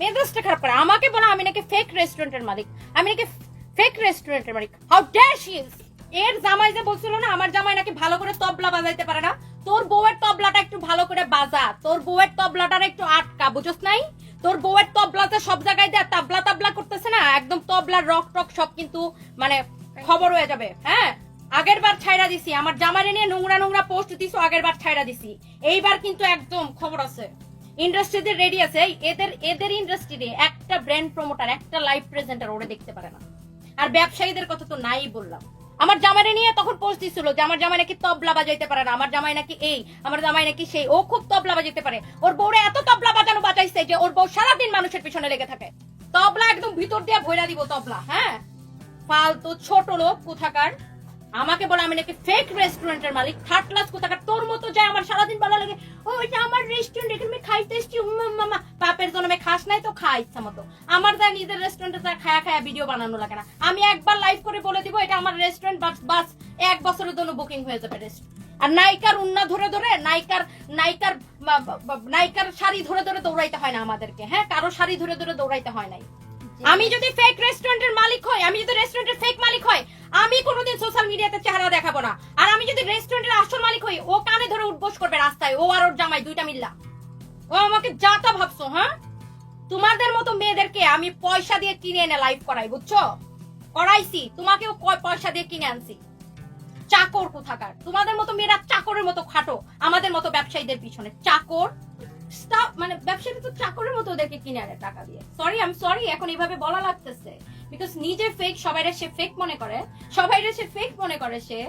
মেজাজটা খারাপ করে। আমাকে বলে আমি নাকি ফেক রেস্টুরেন্টের মালিক। আমি নাকি ফেক রেস্টুরেন্টের মালিক। হাউ ডেয়ার শি ইজ এর জামাই যে বলছিল না, আমার জামাই নাকি ভালো করে তবলা বাজাইতে পারে না। তোর বউয়ের তবলাটা একটু ভালো করে বাজা। তোর বউয়ের তবলাটার একটু আটকা বুঝছ নাই? তোর বউয়ের তবলাতে সব জায়গায় দেয়, তাবলা তাবলা করতেছে না, একদম তবলা রক টক সব কিন্তু মানে খবর হয়ে যাবে। হ্যাঁ? আগের বার ছাইরা দিছি। আমার জামারে নিয়ে নোংরা নোংরা পোস্ট দিছো, আগের বার ছাইরা দিছি। এইবার কিন্তু একদম খবর আছে। ইন্ডাস্ট্রিতে রেডি আছে। এদের এদের ইন্ডাস্ট্রিতে একটা ব্র্যান্ড প্রমোটার একটা লাইভ প্রেজেন্টার ওরে দেখতে পারে না। আর ব্যবসায়ীদের কথা তো নাই বললাম। আমার জামাইরে নিয়ে তখন পোস্ট দিছিল যে, আমার জামাই নাকি তবলা বাজাইতে পারে না, আমার জামাই নাকি এই, আমার জামাই নাকি সেই। ও খুব তবলা বাজাইতে পারে। ওর বউরে এত তবলা বাজানো বাজাইছে যে, ওর বউ সারাদিন মানুষের পিছনে লেগে থাকে। তবলা একদম ভিতর দিয়ে ভইরা দিব তবলা হ্যাঁ? ফালতু ছোট লোক কোথাকার? আমাকে বলে আমি নাকি ফেক রেস্টুরেন্টের মালিক থার্ড ক্লাস কোথাকার তোর মতো যায় আমার সারাদিন ভালো লাগে। ও এটা আমার রেস্টুরেন্ট এখানে আমি খাইতে এসছি মামা বাপের জন্মে খাস নাই তো খা ইচ্ছা মতো। আমার যা নিজের রেস্টুরেন্টে যা খায়া খায়া ভিডিও বানানো লাগে না। আমি একবার লাইভ করে বলে দিব এটা আমার রেস্টুরেন্ট বাস বাস এক বছরের জন্য বুকিং হয়ে যাবে রেস্টুরেন্ট আর নায়িকার উন্না ধরে ধরে নায়িকার নায়িকার নায়িকার শাড়ি ধরে ধরে দৌড়াইতে হয় না আমাদেরকে হ্যাঁ? কারও শাড়ি ধরে ধরে দৌড়াইতে হয় নাই। আমি যদি ফেক রেস্টুরেন্টের মালিক হই আমি যদি রেস্টুরেন্টের ফেক মালিক হই আমি কোনোদিন সোশ্যাল মিডিয়াতে চেহারা দেখাবো না। আর আমি যদি রেস্টুরেন্টের আসল মালিক হই, ও কানে ধরে উঠবোস করবে রাস্তায়। ও আর ওর জামাই দুইটা মিল্লা। ও আমাকে যা তা ভাবছ হ্যাঁ? তোমাদের মতো মেয়েদেরকে আমি পয়সা দিয়ে কিনে এনে লাইভ করাই, বুঝছ? করাইছি। তোমাকেও পয়সা দিয়ে কিনে আনছি। চাকর কোথাকার? তোমাদের মতো মেয়েরা চাকরের মতো খাটো। আমাদের মতো ব্যবসায়ীদের পিছনে। চাকর? মানে ব্যবসায়ী তো চাকরের মতো ওদেরকে কিনে আনে টাকা দিয়ে। সরি আই এম সরি এখন এইভাবে বলা লাগতেছে। বিকজ নিজে ফেক সবাইরে সে ফেক মনে করে, সবাইরে সে ফেক মনে করে সে।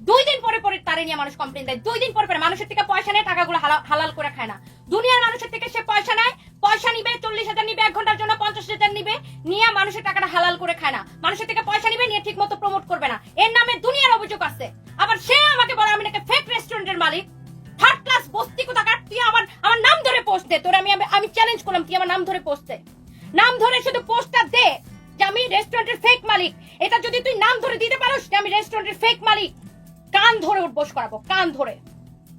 দুই দিন পরে পরে তারে নিয়ে মানুষ কমপ্লেন দেয়। দুই দিন পরে পরে মানুষের থেকে পয়সা নেয়, টাকাগুলো হালাল করে খায় না। দুনিয়ার মানুষের থেকে সে পয়সা নেয়, পয়সা নিবে, চল্লিশ হাজার নিবে, এক ঘণ্টার জন্য পঞ্চাশ হাজার নিবে, নিয়ে মানুষের টাকাটা হালাল করে খায় না। মানুষের থেকে পয়সা নিবে, নিয়ে ঠিক মতো প্রমোট করবে না। এর নামে দুনিয়ার অভিযোগ আছে। আবার সে আমাকে বলে, আমি নাকি ফেক রেস্টুরেন্টের মালিক। থার্ড ক্লাস বস্তি কোথাকার? তুই আমার আমার নাম ধরে পোস্ট দে। তোর আমি আমি- চ্যালেঞ্জ করলাম, তুই আমার নাম ধরে পোস্ট দে। নাম ধরে শুধু পোস্টটা দে। যে আমি রেস্টুরেন্টের ফেক মালিক। এটা যদি তুই নাম ধরে দিতে পারোস যে আমি রেস্টুরেন্টের ফেক মালিক কান ধরে উঠবোস করাবো কান ধরে।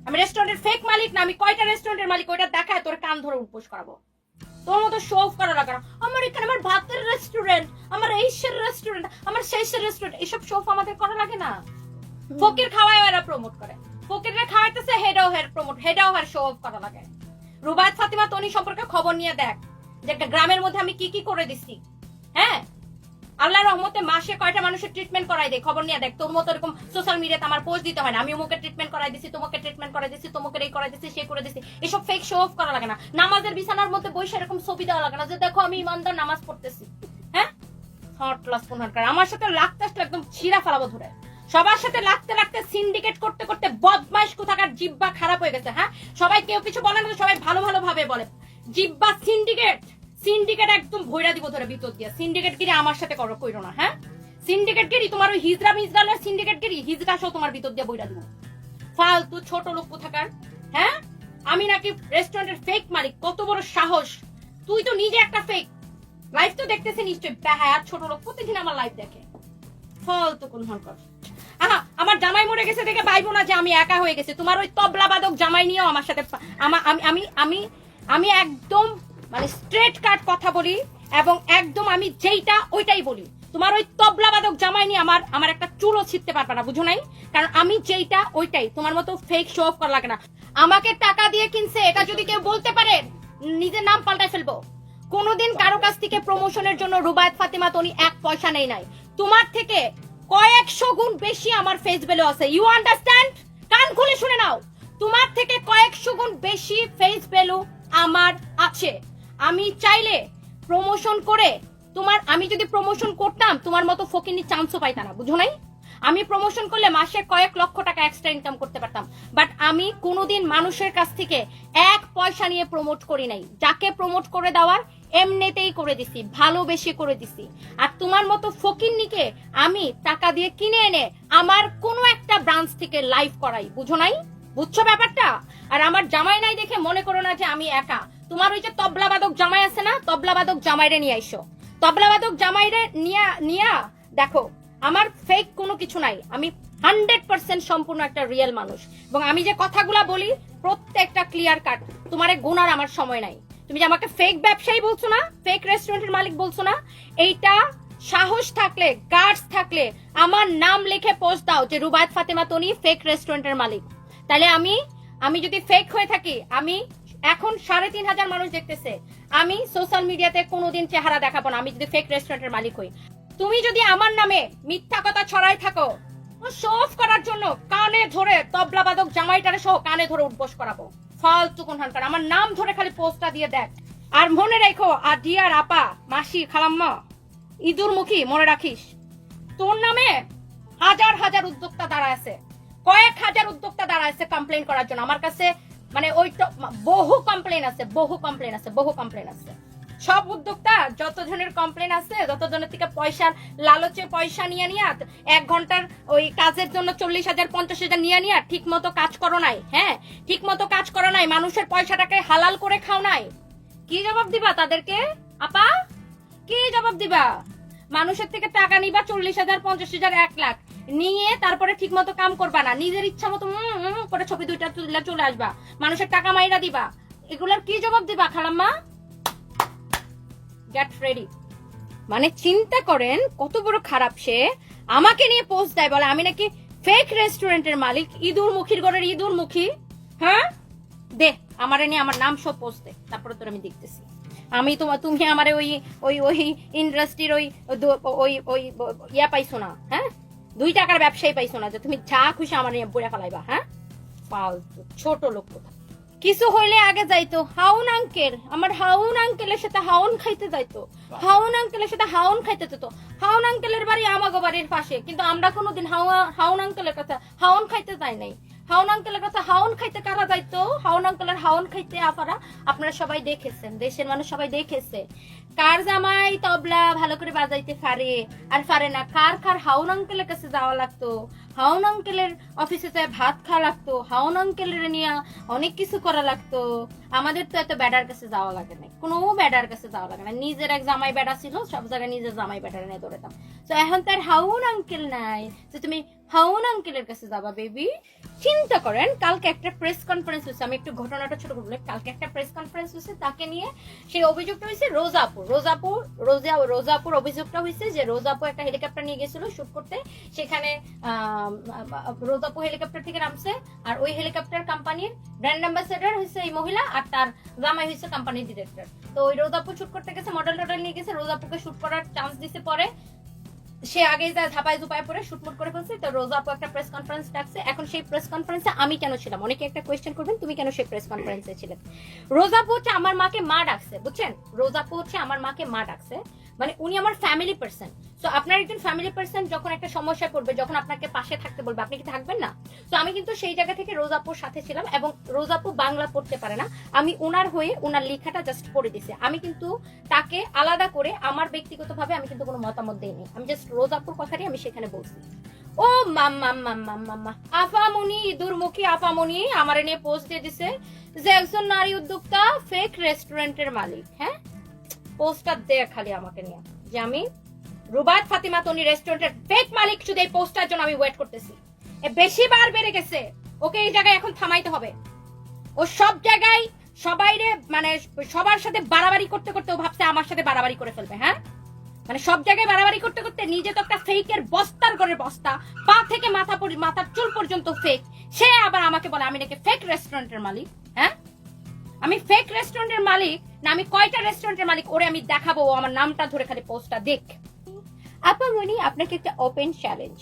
আমি রেস্টুরেন্টের ফেক মালিক না আমি কয়টা রেস্টুরেন্টের মালিক ওইটা দেখায় তোর কান ধরে উঠবোস করাবো। তোর মতো শো অফ করা লাগে আমার এখানে আমার ভাতের রেস্টুরেন্ট আমার এইসের রেস্টুরেন্ট আমার সেইসের রেস্টুরেন্ট এসব শো আমাদের করা লাগে না। ফকির খাওয়ায় এরা প্রমোট করে। ফকিররা খাওয়াইতেছে হেডাও হেড প্রমোট হেডাও হেড শো অফ করা লাগে। রুবায়ত ফাতিমা তনি সম্পর্কে খবর নিয়ে দেখ। যে একটা গ্রামের মধ্যে আমি কি কি করে দিছি। হ্যাঁ? আল্লাহ রহমতে মাসে কয়টা মানুষের ট্রিটমেন্ট করাই দেয়? খবর নিয়ে দেখ, তোর মতো এরকম সোশ্যাল মিডিয়াতে আমার পোস্ট দিতে হয় না। আমি অমুকে ট্রিটমেন্ট করাই দিছি, তোমাকে ট্রিটমেন্ট করাই দিছি, তোমাকে এই করাই দিছি, সে করে দিছি। এসব ফেক শো অফ করা লাগে না। নামাজের বিছানার মধ্যে বসে এরকম ছবি দেওয়া লাগে না যে, দেখো, আমি ইমানদার নামাজ পড়তেছি। হ্যাঁ? হট ক্লাস আমার সাথে লাগতে আসলে একদম ছিঁড়া ফেলাবো ধরে। সবার সাথে লাগতে লাগতে সিন্ডিকেট করতে করতে বদমাইশ কোথাকার জিব্বা খারাপ হয়ে গেছে হ্যাঁ? সবাই কেউ কিছু বলে না, সবাই ভালো ভালো ভাবে বলে। জিব্বা সিন্ডিকেট সিন্ডিকেট একদম ভৈরা দিব ধরে ভিতর দিয়ে। সিন্ডিকেট গিরি আমার সাথে করো, কইরো না হ্যাঁ? সিন্ডিকেট গিরি তোমার ওই হিজরা মিজরালের সিন্ডিকেট গিরি হিজরা সহ তোমার ভিতর দিয়ে বইরা দিব। ফালতু ছোট লোক কোথাকার হ্যাঁ? আমি নাকি রেস্টুরেন্টের ফেক মালিক, কত বড় সাহস। তুই তো নিজে একটা ফেক লাইভ তো দেখতেছি নিশ্চয়ই হ্যাঁ ছোট লোক, প্রতিদিন আমার লাইভ দেখে। ফালতু কোন হরকর আহা, আমার জামাই মরে গেছে দেখে ভাইবো না যে আমি একা হয়ে গেছে। তোমার ওই তবলা বাদক জামাই নিয়েও আমার সাথে আমি আমি আমি আমি একদম মানে স্ট্রেট কাট কথা বলি, এবং একদম আমি যেইটা ওইটাই বলি। তোমার ওই তবলা বাদক জামাই নিয়ে আমার আমার একটা চুলও ছিটতে পারবে না, বুঝো নাই? কারণ আমি যেইটা ওইটাই, তোমার মতো ফেক শো অফ করা লাগে না। আমাকে টাকা দিয়ে কিনছে, এটা যদি কেউ বলতে পারে, নিজের নাম পাল্টাই ফেলব। কোনোদিন কারও কাছ থেকে প্রমোশনের জন্য রুবায়ত ফাতিমা তনি এক পয়সা নেই নাই। তোমার থেকে কয়েকশো গুণ বেশি আমার ফেস ভ্যালু আছে। ইউ আন্ডারস্ট্যান্ড কান খুলে শুনে নাও। তোমার থেকে কয়েকশো গুণ বেশি ফেস ভ্যালু আমার আছে। আমি চাইলে প্রমোশন করে তোমার, আমি যদি প্রমোশন করতাম, তোমার মতো ফকিনি চান্সও পাইতা না, বুঝো নাই? আমি প্রমোশন করলে মাসে কয়েক লক্ষ টাকা এক্সট্রা ইনকাম করতে পারতাম। বাট আমি কোনোদিন মানুষের কাছ থেকে এক পয়সা নিয়ে প্রমোট করি নাই। যাকে প্রমোট করে দেওয়ার এমনিতেই করে দিছি, ভালোবেসে করে দিছি। আর তোমার মতো ফকিন্নিকে আমি টাকা দিয়ে কিনে এনে আমার কোনো একটা ব্রাঞ্চ থেকে লাইভ করাই, বুঝো নাই? বুঝছ ব্যাপারটা? আর আমার জামাই নাই দেখে মনে করো না যে আমি একা। তোমার ওই যে তবলাবাদক জামাই আছে না? তবলা তবলাবাদক জামাইরে নিয়ে আইসো। তবলাবাদক জামাইরে নিয়া নিয়া, দেখো, আমার ফেক কোনো কিছু নাই। আমি হান্ড্রেড পার্সেন্ট সম্পূর্ণ একটা রিয়েল মানুষ। এবং আমি যে কথাগুলা বলি, প্রত্যেকটা ক্লিয়ার কাট তোমার গুনার আমার সময় নাই। তুমি যে আমাকে ফেক ব্যবসায়ী বলছো না ফেক রেস্টুরেন্টের মালিক বলছো না, এইটা সাহস থাকলে গার্ডস থাকলে, আমার নাম লিখে পোস্ট দাও যে রুবায়ত ফাতেমা তনি ফেক রেস্টুরেন্টের মালিক। তাহলে আমি আমি যদি ফেক হয়ে থাকি, আমি এখন সাড়ে তিন হাজার মানুষ দেখতেছে। আমি সোশ্যাল মিডিয়াতে কোনোদিন চেহারা দেখাবো না, আমি যদি ফেক রেস্টুরেন্টের মালিক হই। তুমি যদি আমার নামে মিথ্যা কথা ছড়াই থাকো শো অফ করার জন্য কানে ধরে তবলা বাদক জামাইটারে সহ কানে ধরে উঠবোস করাবো। ফালতু কোন হানকার আমার নাম ধরে খালি পোস্টটা দিয়ে দেখ। আর মনে রেখো আর ডিয়ার আপা, মাসি, খালাম্মা, ইঁদুর মুখী, মনে রাখিস, তোর নামে হাজার হাজার উদ্যোক্তা দাঁড়া আছে। কয়েক হাজার উদ্যোক্তা দাঁড়া আছে কমপ্লেন করার জন্য। আমার কাছে মানে ওই বহু কমপ্লেন আছে, বহু কমপ্লেন আছে, বহু কমপ্লেন আছে। সব উদ্যোক্তা যত জনের কমপ্লেন আছে, যত জনের থেকে পয়সা, লালচে পয়সা নিয়ে নিয়ে, এক ঘণ্টার ওই কাজের জন্য চল্লিশ হাজার, পঞ্চাশ হাজার নিয়ে নিয়ে ঠিক মতো কাজ করো নাই হ্যাঁ? ঠিক মতো কাজ করো নাই, মানুষের পয়সাটাকে হালাল করে খাও নাই। কি জবাব দিবা তাদেরকে? আপা, কি জবাব দিবা? মানুষের থেকে টাকা নিবা চল্লিশ হাজার, পঞ্চাশ হাজার, এক লাখ। নিয়ে তারপরে ঠিক মতো কাম করবা না। নিজের ইচ্ছা মতো করে ছবি দুইটা তুলে চলে আসবা। মানুষের টাকা মাইরা দিবা। এগুলার কি জবাব দিবা, খালাম্মা? গেট রেডি মানে চিন্তা করেন, কত বড় খারাপ সে আমাকে নিয়ে পোস্ট দেয়, বলে, আমি নাকি ফেক রেস্টুরেন্টের মালিক, ইঁদুর মুখীর ঘরের ইঁদুর মুখী। হ্যাঁ? দে, আমারে নিয়ে আমার নাম সব পোস্ট দে। তারপরে তোর আমি দেখতেছি। আমি তোমার তুমি আমারে ওই ওই ওই ইন্ডাস্ট্রির ওই ওই ওই, ইয়া পাইছো না হ্যাঁ? দুই টাকার ব্যবসায়ী পাইছো না যে তুমি যা খুশি আমার নিয়ে বইরা ফেলাইবা হ্যাঁ? ফালতু ছোট লোক কিছু হইলে আগে যাইতো হাউন আঙ্কেল আমার হাউন আঙ্কেলের সাথে হাউন খাইতে যাইতো। হাউন আঙ্কেলের সাথে হাউন খাইতে যেত। হাউন আঙ্কেলের বাড়ি আমাগো বাড়ির পাশে কিন্তু আমরা কোনোদিন হাউন আঙ্কেলের কাছে হাউন খাইতে যাই নাই। হাউন আঙ্কেলের কাছে হাউন খাইতে কারা যাইতো? হাউন আঙ্কেলের হাউন খাইতে আপারা, আপনারা সবাই দেখেছেন, দেশের মানুষ সবাই দেখেছে। কার জামাই তবলা ভালো করে বাজাইতে পারে? আর পারে না, কার কার হাউন আঙ্কেলের কাছে যাওয়া লাগতো? হাউন আঙ্কেলের অফিসে যায় ভাত খাওয়া লাগতো, হাউন আঙ্কেলের নিয়ে অনেক কিছু করা লাগতো। আমাদের তো এত ব্যাডার কাছে যাওয়া লাগে না কোনো ব্যাডার কাছে যাওয়া লাগে না নিজের এক জামাই ব্যাডা ছিল, সব জায়গায় নিজের জামাই ব্যাডার নিয়ে দৌড়াতাম তো এখন তার হাউন আঙ্কেল নাই। যে তুমি হাউন আঙ্কেলের কাছে যাবা বেবি চিন্তা করেন, কালকে একটা প্রেস কনফারেন্স হয়েছে। আমি একটু ঘটনাটা ছোট বললে কালকে একটা প্রেস কনফারেন্স হয়েছে, তাকে নিয়ে সেই অভিযোগটা হয়েছে রোজাপুর। রোজাপুর, রোজা, রোজাপুর অভিযোগটা হয়েছে যে রোজাপুর একটা হেলিকপ্টার নিয়ে গেছিল শুট করতে। সেখানে রোজাপুর হেলিকপ্টার থেকে নামছে। আর ওই হেলিকপ্টার কোম্পানির ব্র্যান্ড অ্যাম্বাসেডর হয়েছে এই মহিলা আর তার জামাই হয়েছে কোম্পানির ডিরেক্টর তো ওই রোজাপুর শুট করতে গেছে মডেল টডেল নিয়ে গেছে। রোজাপুরকে শুট করার চান্স দিছে পরে। সে আগে যা ধাপায় ধুপায় পরে শুটমুট করে ফেলছে। তো রোজা আপু একটা প্রেস কনফারেন্স ডাকছে। এখন সেই প্রেস কনফারেন্সে আমি কেন ছিলাম? অনেকে একটা কোয়েশ্চেন করবেন, তুমি কেন সেই প্রেস কনফারেন্সে ছিলে? রোজা আপু হচ্ছে আমার মাকে মা ডাকছে, বুঝছেন? রোজা আপু হচ্ছে আমার মাকে মা ডাকছে। মানে উনি আমার ফ্যামিলি পার্সন তো আপনার একজন ফ্যামিলি পার্সন যখন একটা সমস্যায় পড়বে, যখন আপনাকে পাশে থাকতে বলবে, আপনি কি থাকবেন না? তো আমি কিন্তু সেই জায়গা থেকে রোজাপুর সাথে ছিলাম এবং রোজাপু বাংলা পড়তে পারে না। আমি ওনার হয়ে ওনার লেখাটা জাস্ট পড়ে দিছি। আমি কিন্তু তাকে আলাদা করে আমার ব্যক্তিগতভাবে আমি কিন্তু কোনো মতামত দিইনি। আমি জাস্ট রোজাপুর কথাটাই আমি সেখানে বলছি। ও মাম্মা মাম্মা মাম্মা আফামনি, দুর্মুখী আফামনি আমার নিয়ে পোস্ট দিয়ে দিছে যে একজন নারী উদ্যোক্তা ফেক রেস্টুরেন্টের মালিক হ্যাঁ? পোস্টটা দে খালি আমাকে নিয়ে। যে আমি রুবাত ফাতিমা তনি রেস্টুরেন্টের ফেক মালিক, শুধু এই পোস্টার জন্য আমি ওয়েট করতেছি। এ বেশি বার বেড়ে গেছে। ওকে এই জায়গায় এখন থামাইতে হবে। ও সব জায়গায় সবাইরে মানে সবার সাথে বাড়াবাড়ি করতে করতে ও ভাবছে আমার সাথে বাড়াবাড়ি করে ফেলবে হ্যাঁ? মানে সব জায়গায় বাড়াবাড়ি করতে করতে নিজে তো একটা ফেকের বস্তার করে বস্তা, পা থেকে মাথা মাথার চুল পর্যন্ত ফেক সে আবার আমাকে বলে, আমি নাকি ফেক রেস্টুরেন্টের মালিক হ্যাঁ? আমি ফেক রেস্টুরেন্টের মালিক না আমি কয়টা রেস্টুরেন্টের মালিক ওরে আমি দেখাবো আমার নামটা ধরে খালি পোস্টটা দেখ। আপা মনি আপনাকে একটা ওপেন চ্যালেঞ্জ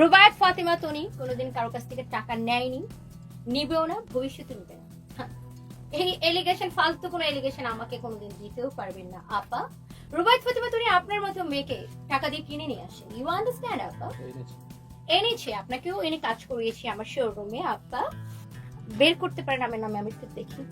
রুবায়ত ফাতিমা তনি কোনোদিন কারও কাছ থেকে টাকা নেয়নি নিবেও না ভবিষ্যতে নিবে না। হ্যাঁ। এই এলিগেশন ফালতু কোনো এলিগেশন আমাকে কোনোদিন দিতেও পারবেন না আপা। রুবায়ত ফাতিমা তনি আপনার মতো মেয়েকে টাকা দিয়ে কিনে নিয়ে আসে ইউ আন্ডারস্ট্যান্ড আপা? এনেছে। আপনাকেও এনে কাজ করিয়েছি আমার শোরুমে আপা। বের করতে পারেন আমার নামে আমি একটু দেখি।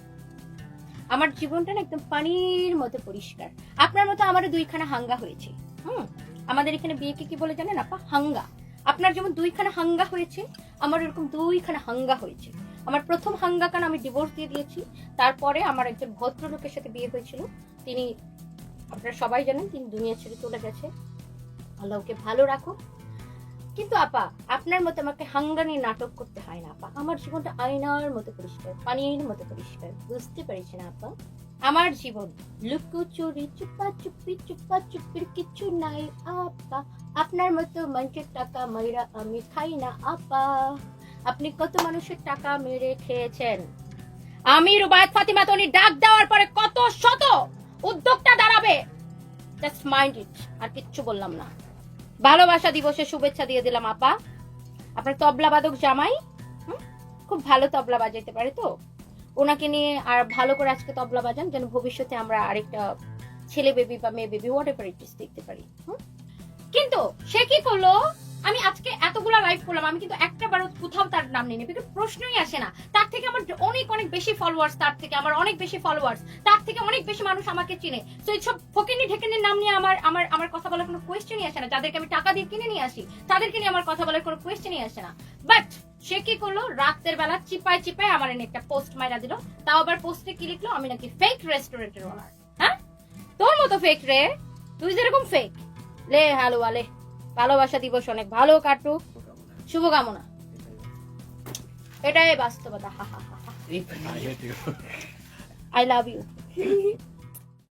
আমার জীবনটা না একদম পানির মতো পরিষ্কার। আপনার মতো আমার দুইখানা হাঙ্গা হয়েছে। হুম? আমাদের এখানে বিয়েকে কি বলে জানেন আপা? হাঙ্গা। আপনার যেমন দুইখানা হাঙ্গা হয়েছে, আমার এরকম দুইখানা হাঙ্গা হয়েছে। আমার প্রথম হাঙ্গা কান আমি ডিভোর্স দিয়ে দিয়েছি, তারপরে আমার একজন ভদ্রলোকের সাথে বিয়ে হয়েছিল। তিনি, আপনারা সবাই জানেন, তিনি দুনিয়া ছেড়ে চলে গেছে। আল্লাহকে ভালো রাখো কিন্তু আপা, আপনার মতো আমাকে হাঙ্গানি নাটক করতে হয় না, আপা? আমার জীবনটা আয়নার মতো পরিষ্কার, পানির মতো পরিষ্কার, বুঝতে পারছি না আপা? আমার জীবন, লুকোচুরি চুপা চুপি চুপা চুপির কিছু নাই, আপা। আপনার মতো মানুষের টাকা মাইরা আমি খাই না, আপা। আপনি কত মানুষের টাকা মেরে খেয়েছেন? আমি রুবায়াত ফাতিমা তনি ডাক দেওয়ার পরে কত শত উদ্যোগটা দাঁড়াবে? জাস্ট মাইন্ড ইট আর কিচ্ছু বললাম না। ভালোবাসা দিবসে শুভেচ্ছা দিয়ে দিলাম, আপা আপনার তবলা বাদক জামাই? খুব ভালো তবলা বাজাইতে পারে তো ওনাকে নিয়ে আর ভালো করে আজকে তবলা বাজান, যেন ভবিষ্যতে আমরা আরেকটা ছেলে বেবি বা মেয়ে বেবি হোয়াট এভার ইট দেখতে পারি? কিন্তু সে কি করল আমি আজকে এতগুলা লাইভ করলাম, আমি কিন্তু একটা বারও কোথাও তার নাম নিই বিকজ প্রশ্নই আসে না। তার থেকে আমার অনেক অনেক বেশি ফলোয়ার্স তার থেকে আমার অনেক বেশি ফলোয়ার্স তার থেকে অনেক বেশি মানুষ আমাকে চিনে। তো এইসব ফকিনি ঢেকেনের নাম নিয়ে আমার আমার আমার কথা বলার কোনো কোয়েশ্চেনই আসে না। যাদেরকে আমি টাকা দিয়ে কিনে নিয়ে আসি, তাদেরকে নিয়ে আমার কথা বলার কোনো কোয়েশ্চেনই আসে না। বাট সে কি করল? রাতের বেলা চিপায় চিপায় আমার এনে একটা পোস্ট মাইরা দিল। তাও আবার পোস্টে কি লিখলো? আমি নাকি ফেক রেস্টুরেন্টের ওনার হ্যাঁ? তোর মতো ফেক রে? তুই যেরকম ফেক লে হ্যালো আলে ভালোবাসা দিবস অনেক ভালো কাটুক। শুভকামনা। এটাই বাস্তবতা হা হা হা আই লাভ ইউ